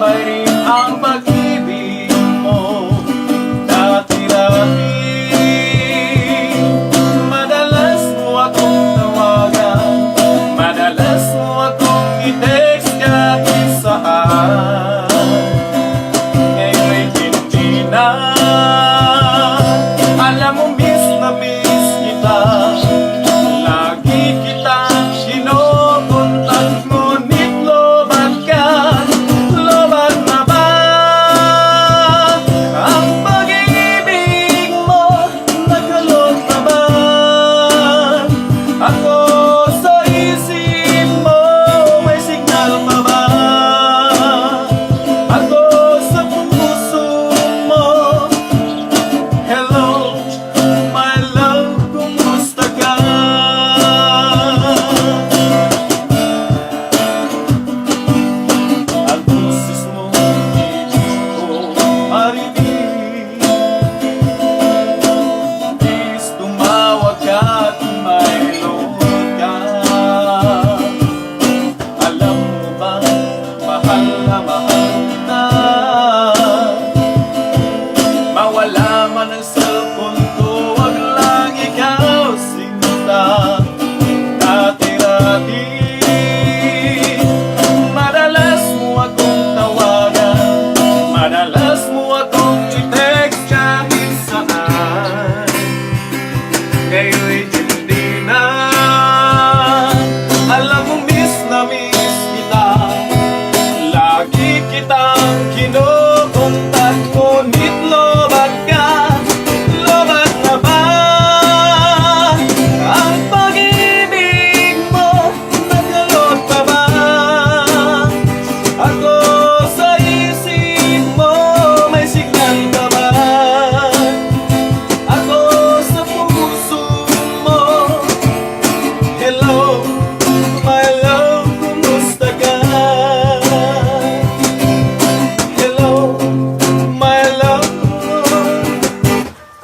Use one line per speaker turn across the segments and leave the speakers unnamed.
sabay rin ang pag-ibig mo. Dati-dati Madalas mo akong tawagan. Madalas mo akong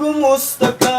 kumusta ka?